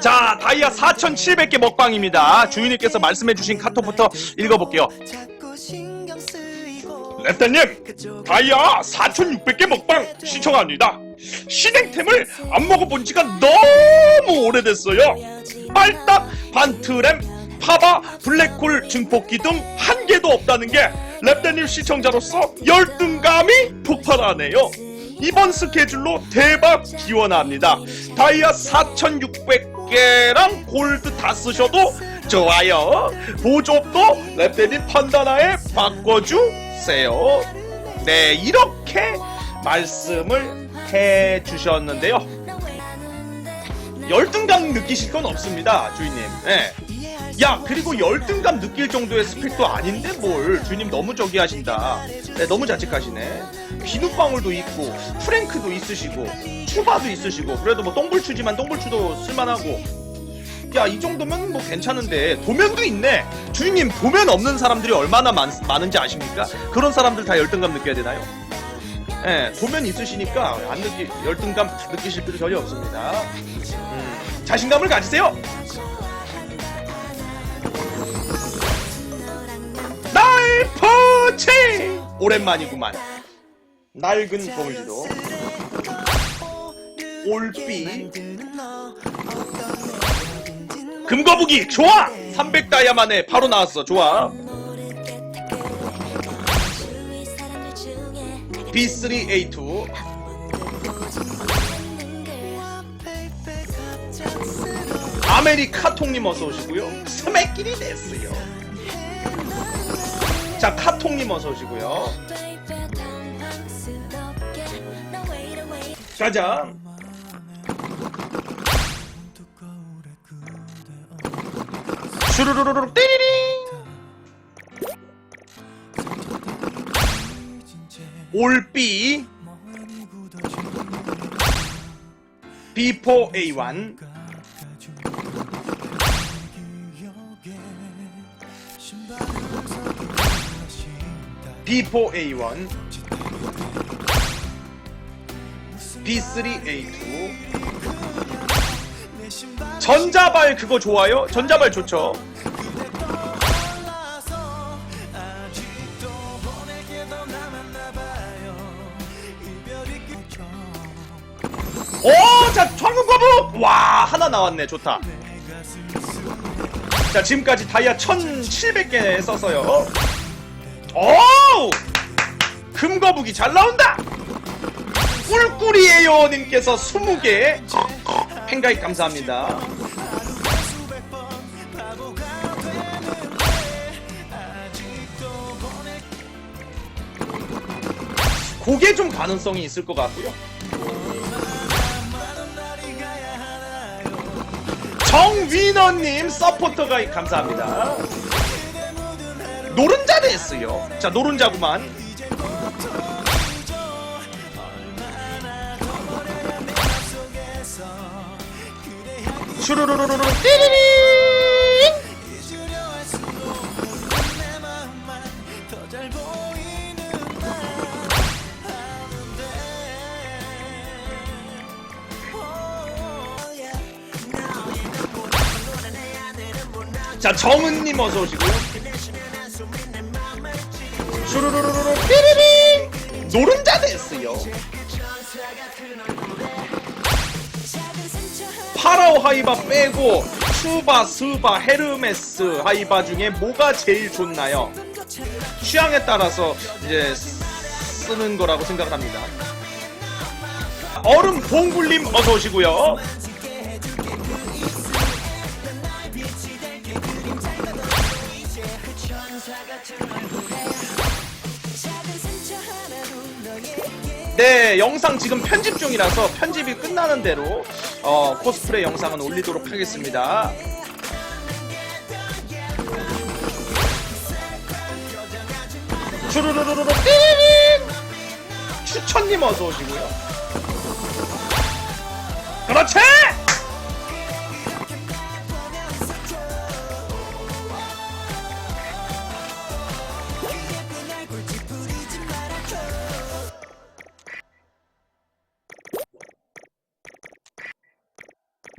자 다이아 4,700개 먹방입니다. 주인님께서 말씀해주신 카톡부터 읽어볼게요. 랩다님 다이아 4,600개 먹방 시청합니다. 신행템을 안 먹어본 지가 너무 오래됐어요. 빨딱, 반트램, 파바, 블랙홀 증폭기 등 한 개도 없다는 게 랩다님 시청자로서 열등감이 폭발하네요. 이번 스케줄로 대박 기원합니다. 다이아 4,600개랑 골드 다 쓰셔도 좋아요. 보조도 랩다님 판단하에 바꿔주세요. 네, 이렇게 말씀을 해 주셨는데요. 열등감 느끼실 건 없습니다, 주인님. 네. 야, 그리고 열등감 느낄 정도의 스펙도 아닌데 뭘. 주인님 너무 저기 하신다. 네, 너무 자책하시네. 비눗방울도 있고, 프랭크도 있으시고, 추바도 있으시고, 그래도 뭐 똥불추지만 똥불추도 쓸만하고. 야, 이 정도면 뭐 괜찮은데, 도면도 있네. 주인님, 도면 없는 사람들이 얼마나 많, 많은지 아십니까? 그런 사람들 다 열등감 느껴야 되나요? 예, 도면 있으시니까 안 느끼, 열등감 느끼실 필요 전혀 없습니다. 음, 자신감을 가지세요! 날 포치! 오랜만이구만. 낡은 거울지도. 올비. 금거북이! 좋아! 300 다이아 만에 바로 나왔어. 좋아. B3A2. 아메리카통님 어서 오시고요. 스매끼리 됐어요. 자, 카통님 어서 오시고요. 가자. 슈루루루루 띠리링. 올비 B4A1 B4A1 B3A2 전자발 그거 좋아요? 전자발 좋죠. 오, 자, 황금거북! 와, 하나 나왔네. 좋다. 자, 지금까지 다이아 1700개 썼어요. 오! 금거북이 잘 나온다! 꿀꿀이에요! 님께서 20개. 팬가입 감사합니다. 그게 좀 가능성이 있을 것 같고요. 정위너님 서포터 가입 감사합니다. 노른자 됐어요. 자 노른자구만. 슈루루루루루 띠리링 자 정은님 어서 오시고요. 슈루루루루 띠리링 노른자 됐어요. 파라오 하이바 빼고 슈바, 스바, 헤르메스 하이바 중에 뭐가 제일 좋나요? 취향에 따라서 이제 쓰는 거라고 생각을 합니다. 얼음 봉굴림 어서 오시고요. 네, 영상 지금 편집 중이라서 편집이 끝나는 대로 어, 코스프레 영상은 올리도록 하겠습니다. 슈루루루루 띠링 추천님 어서 오시고요. 그렇지!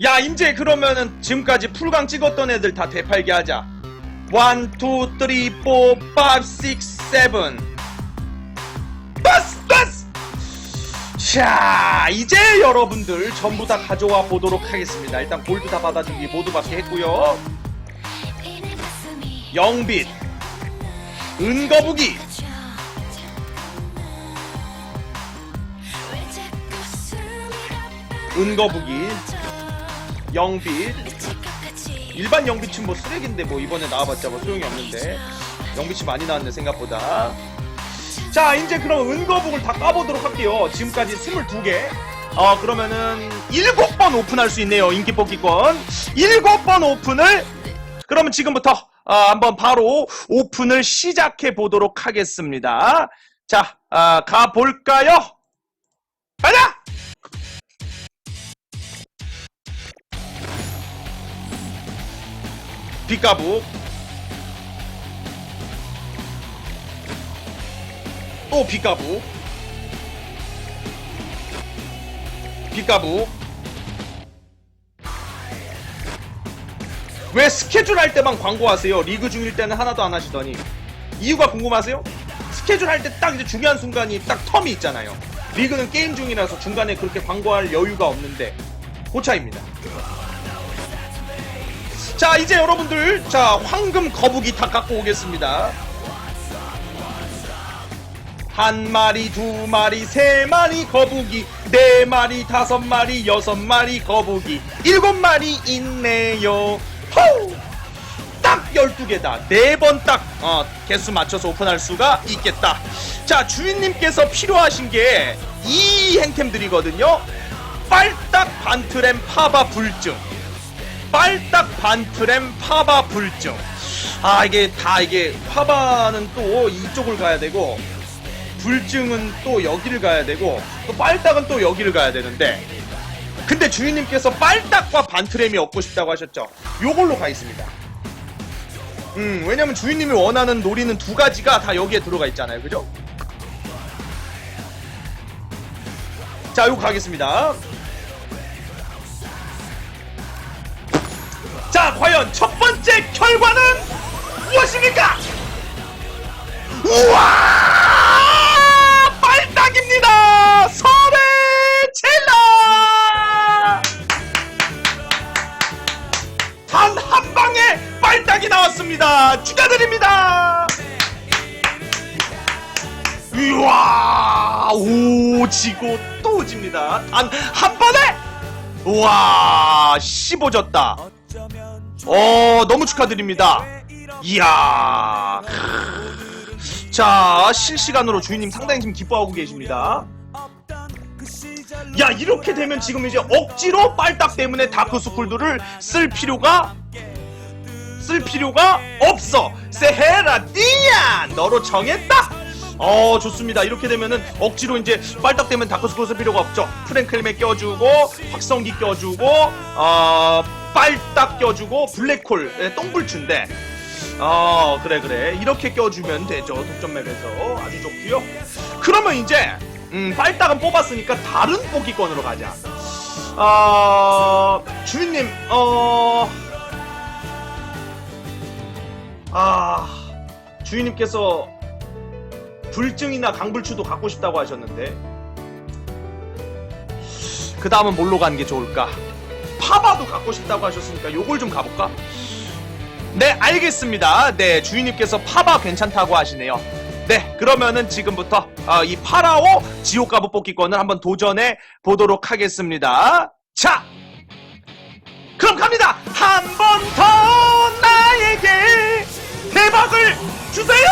야 이제 그러면은 지금까지 풀강 찍었던 애들 다 되팔게 하자. 1, 2, 3, 4, 5, 6, 7 빠스 빠스! 자 이제 여러분들 전부 다 가져와 보도록 하겠습니다. 일단 골드 다 받아주기 모두 받게 했고요. 영빛 은거북이. 은거북이 영빛 일반 영빛은 뭐 쓰레기인데 뭐 이번에 나와봤자 뭐 소용이 없는데. 영빛이 많이 나왔네 생각보다. 자 이제 그럼 은거북을 다 까보도록 할게요. 지금까지 22개. 어 그러면은 7번 오픈할 수 있네요 인기 뽑기권. 7번 오픈을 그러면 지금부터 어, 한번 바로 오픈을 시작해 보도록 하겠습니다. 자 아, 가볼까요? 가자 빗가북 또 빗가북 빗가북 왜 스케줄 할 때만 광고하세요? 리그 중일 때는 하나도 안 하시더니 이유가 궁금하세요? 스케줄 할 때 딱 이제 중요한 순간이 딱 텀이 있잖아요. 리그는 게임 중이라서 중간에 그렇게 광고할 여유가 없는데 그 차입니다. 자 이제 여러분들 자 황금 거북이 다 갖고 오겠습니다 한 마리 두 마리 세 마리 거북이 네 마리 다섯 마리 여섯 마리 거북이 일곱 마리 있네요 호우 딱 12개다. 네 번 딱, 어, 개수 맞춰서 오픈할 수가 있겠다. 자, 주인님께서 필요하신 게 이 행템들이거든요. 빨딱 반트램 파바 불증. 빨딱 반트램 파바 불증. 아, 이게 다 이게 파바는 또 이쪽을 가야 되고, 불증은 또 여기를 가야 되고, 또 빨딱은 또 여기를 가야 되는데, 근데 주인님께서 빨딱과 반트램이 얻고 싶다고 하셨죠? 요걸로 가 있습니다. 음, 왜냐면 주인님이 원하는 놀이는 두 가지가 다 여기에 들어가 있잖아요. 그죠? 자, 요거 가겠습니다. 자, 과연 첫 번째 결과는 무엇입니까? 우와! 빨딱입니다! 설의 젤라! 단 한 방에 빨딱이 나왔습니다. 축하드립니다. 우와, 오 지고 또 집니다. 단 한 번에! 우와, 씹어졌다. 어, 너무 축하드립니다. 이야. 자, 실시간으로 주인님 상당히 지금 기뻐하고 계십니다. 야 이렇게 되면 지금 이제 억지로 빨딱 때문에 다크스쿨들을 쓸 필요가 쓸 필요가 없어 세헤라 디야 너로 정했다 어 좋습니다 이렇게 되면은 억지로 이제 빨딱 때문에 다크스쿨 쓸 필요가 없죠 프랭클림에 껴주고 확성기 껴주고 어 빨딱 껴주고 블랙홀 예, 똥불춘데. 어 그래 그래. 이렇게 껴주면 되죠 독점맵에서. 아주 좋고요. 그러면 이제 음 빨딱은 뽑았으니까 다른 뽑기권으로 가자. 어 주인님 어 아, 주인님께서 불증이나 강불추도 갖고 싶다고 하셨는데 그 다음은 뭘로 가는 게 좋을까? 파바도 갖고 싶다고 하셨으니까 요걸 좀 가볼까? 네, 알겠습니다. 네, 주인님께서 파바 괜찮다고 하시네요. 네, 그러면은 지금부터 어, 이 파라오 지옥 가부 뽑기권을 한번 도전해 보도록 하겠습니다. 자, 그럼 갑니다. 한 번 더 나에게 대박을 주세요.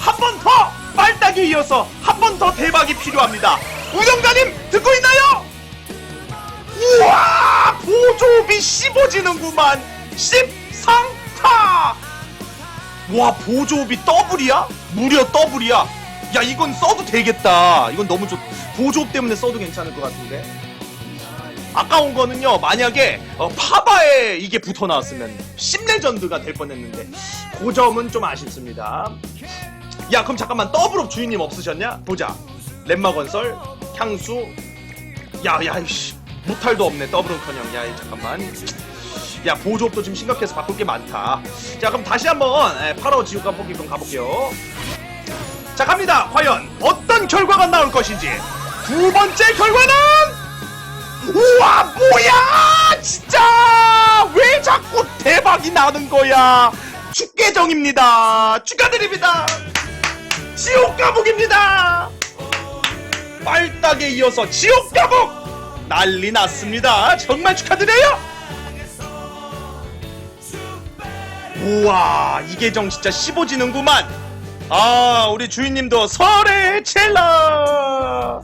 한 번 더 빨딱이 이어서 한 번 더 대박이 필요합니다. 우영자님 듣고 있나요? 우와 보조비 씹어지는구만. 씹상타 와 보조비 더블이야? 무려 더블이야. 야 이건 써도 되겠다. 이건 너무 좋 보조업 때문에 써도 괜찮을 것 같은데. 아까운 거는요 만약에 어, 파바에 이게 붙어 나왔으면 10레전드가 될 뻔 했는데 그 점은 좀 아쉽습니다. 야 그럼 잠깐만 더블업 주인님 없으셨냐? 보자. 렘마 건설 향수. 야 야 이씨 무탈도 없네. 더블은커녕. 야 이, 잠깐만. 야 보조업도 지금 심각해서 바꿀 게 많다. 자 그럼 다시 한번 예, 파라오 지옥과 포기권 가볼게요. 자 갑니다. 과연 어떤 결과가 나올 것인지. 두 번째 결과는? 우와 뭐야! 진짜! 왜 자꾸 대박이 나는 거야? 축계정입니다. 축하드립니다. 지옥 가복입니다. 빨딱에 이어서 지옥 가복 난리 났습니다. 정말 축하드려요. 우와 이계정 진짜 15지는구만. 아 우리 주인님도 설에 첼라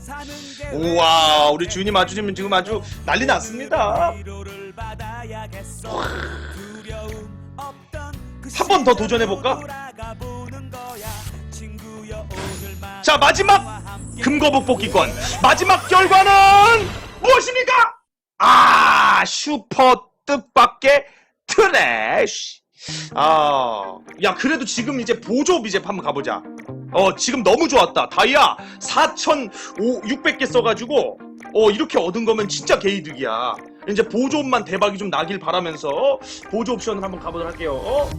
우와 우리 주인님 아주 지금 지금 아주 난리 났습니다. 한 번 더 도전해 볼까? 자 마지막 금거북 뽑기권. 마지막 결과는 무엇입니까? 아 슈퍼 뜻밖의 트래쉬 아 야 그래도 지금 이제 보조업 이제 한번 가보자. 어 지금 너무 좋았다. 다이아 4,600개 써가지고 어 이렇게 얻은 거면 진짜 개이득이야. 이제 보조업만 대박이 좀 나길 바라면서 보조 옵션을 한번 가보도록 할게요.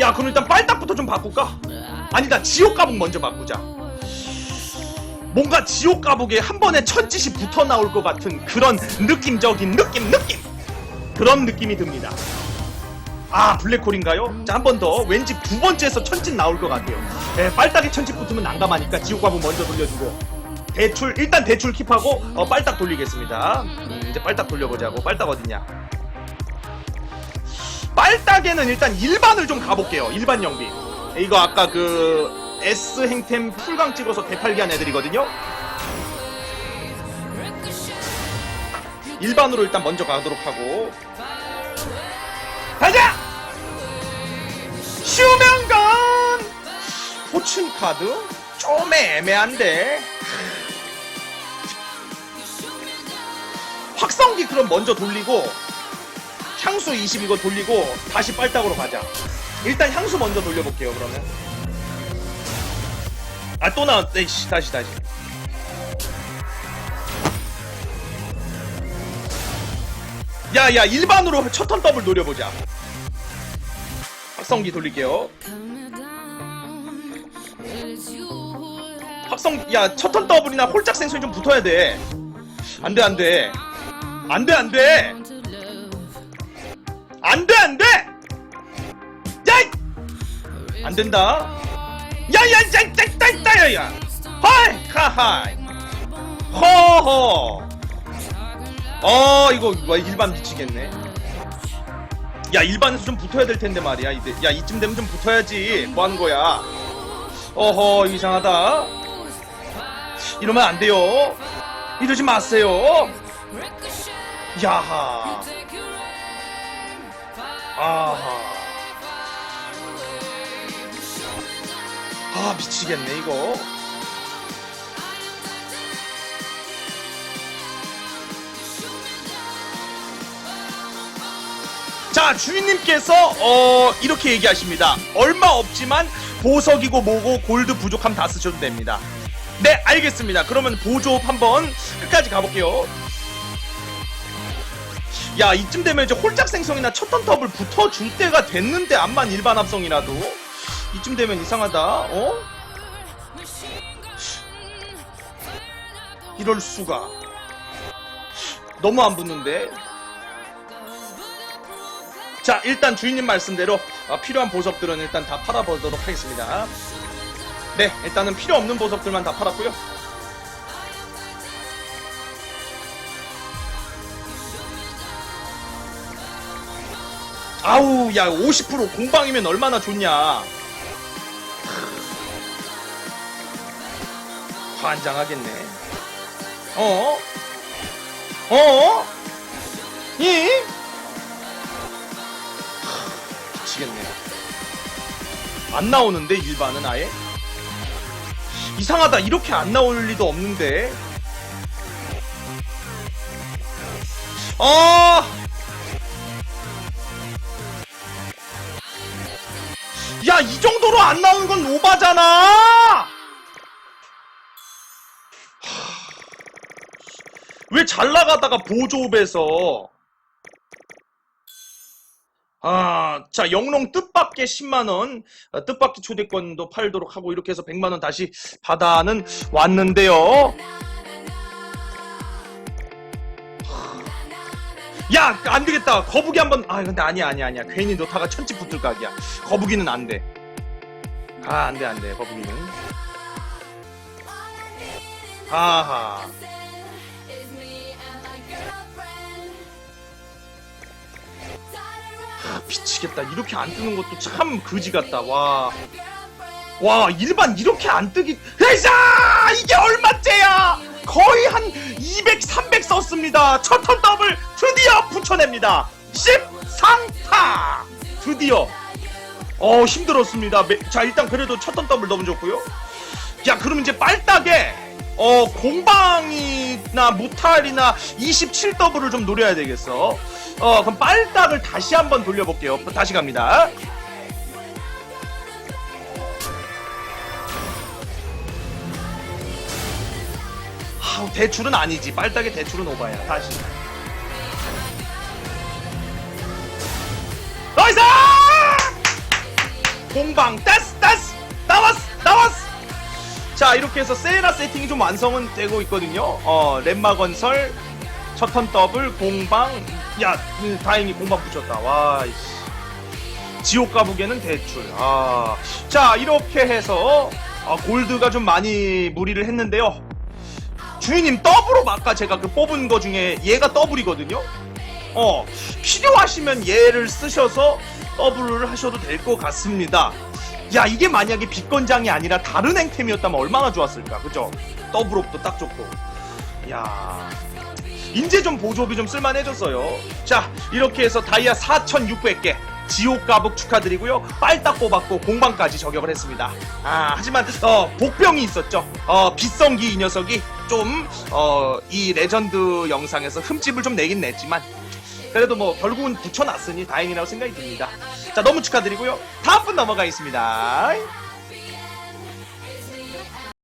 야 그럼 일단 빨딱부터 좀 바꿀까? 아니다 지옥 가북 먼저 바꾸자 뭔가 지옥 가북에 한 번에 천짓이 붙어 나올 것 같은 그런 느낌적인 느낌 느낌! 그런 느낌이 듭니다. 아 블랙홀인가요? 자 한 번 더. 왠지 두 번째에서 천짓 나올 것 같아요. 예, 빨딱에 천짓 붙으면 난감하니까 지옥 가북 먼저 돌려주고. 대출 일단 대출 킵하고 어, 빨딱 돌리겠습니다. 음, 이제 빨딱 돌려보자고. 빨딱 어딨냐? 빨딱에는 일단 일반을 좀 가볼게요. 일반 영비. 이거 아까 그 S 행템 풀강 찍어서 대팔기한 애들이거든요 일반으로 일단 먼저 가도록 하고 가자! 휴명건! 포춘 카드? 좀 애매한데 확성기 그럼 먼저 돌리고 향수 20 이거 돌리고 다시 빨딱으로 가자 일단 향수 먼저 돌려볼게요 그러면 아 또 나왔네 씨 다시 다시. 야야 일반으로 첫 턴 더블 노려보자. 확성기 돌릴게요. 확성 야첫 턴 더블이나 홀짝 생선이 좀 붙어야 돼. 안돼 안돼. 안돼 안돼. 안돼 안돼! 야이 안 된다 야야 짱짱짱짱야야. 하이 하하이. 허허. 어 이거 와 일반 미치겠네. 야 일반에서 좀 붙어야 될 텐데 말이야 이제. 야 이쯤 되면 좀 붙어야지. 뭐 하는 거야? 어허 이상하다. 이러면 안 돼요. 이러지 마세요. 야하. 아하 아 미치겠네 이거. 자 주인님께서 어 이렇게 얘기하십니다. 얼마 없지만 보석이고 뭐고 골드 부족함 다 쓰셔도 됩니다. 네 알겠습니다. 그러면 보조업 한번 끝까지 가볼게요. 야 이쯤 되면 이제 홀짝 생성이나 첫턴 톱을 붙어줄 때가 됐는데 암만 일반 합성이라도 이쯤 되면 이상하다 어? 이럴 수가. 너무 안 붙는데? 자 일단 주인님 말씀대로 어, 필요한 보석들은 일단 다 팔아보도록 하겠습니다. 네 일단은 필요 없는 보석들만 다 팔았고요. 아우 야 50% 공방이면 얼마나 좋냐 환장하겠네 어? 어? 이? 미치겠네. 안 나오는데 일반은 아예? 이상하다. 이렇게 안 나올 리도 없는데. 아! 야, 이 정도로 안 나오는 건 오바잖아! 왜왜잘 나가다가 보조업에서 아, 자, 영롱 뜻밖의 10만원, 어, 뜻밖의 초대권도 팔도록 하고, 이렇게 해서 100만원 다시 받아는 왔는데요. 야, 안 되겠다. 거북이 한 번, 아, 근데 아니야, 아니야, 아니야. 괜히 놓다가 천지 붙을 각이야. 거북이는 안 돼. 아, 안 돼, 안 돼, 거북이는. 하하. 아, 미치겠다. 이렇게 안 뜨는 것도 참 거지 같다. 와. 와, 일반 이렇게 안 뜨기. 회사! 이게 얼마째야! 거의 한 200, 300 썼습니다. 첫 턴 더블 드디어 붙여냅니다. 10상타! 드디어. 어, 힘들었습니다. 매- 자, 일단 그래도 첫 턴 더블 너무 좋고요. 야, 그럼 이제 빨딱에 어, 공방이나 무탈이나 27 더블을 좀 노려야 되겠어. 어, 그럼 빨딱을 다시 한번 돌려볼게요. 다시 갑니다. 아우, 대출은 아니지. 빨딱의 대출은 오바야. 다시. 나이스! 공방 나왔어 자 이렇게 해서 세라 세팅이 좀 완성은 되고 있거든요. 어 렘마 건설 첫 턴 더블 공방. 야 음, 다행히 공방 붙였다. 와 이씨. 지옥 가북에는 대출. 아 자 이렇게 해서 아, 골드가 좀 많이 무리를 했는데요. 주인님 더블로 아까 제가 그 뽑은 거 중에 얘가 더블이거든요. 어 필요하시면 얘를 쓰셔서 더블을 하셔도 될 것 같습니다. 야 이게 만약에 빅건장이 아니라 다른 행템이었다면 얼마나 좋았을까 그죠? 더블업도 딱 좋고 야 인제 좀 보조업이 좀 쓸만해졌어요. 자 이렇게 해서 다이아 4,600개 지옥 가북 축하드리고요. 빨딱 뽑았고 공방까지 저격을 했습니다. 아 하지만 어 복병이 있었죠. 어 비성기 이 녀석이 좀어이 레전드 영상에서 흠집을 좀 내긴 냈지만 그래도 뭐 결국은 붙여놨으니 다행이라고 생각이 듭니다. 자 너무 축하드리고요. 다음 분 넘어가겠습니다.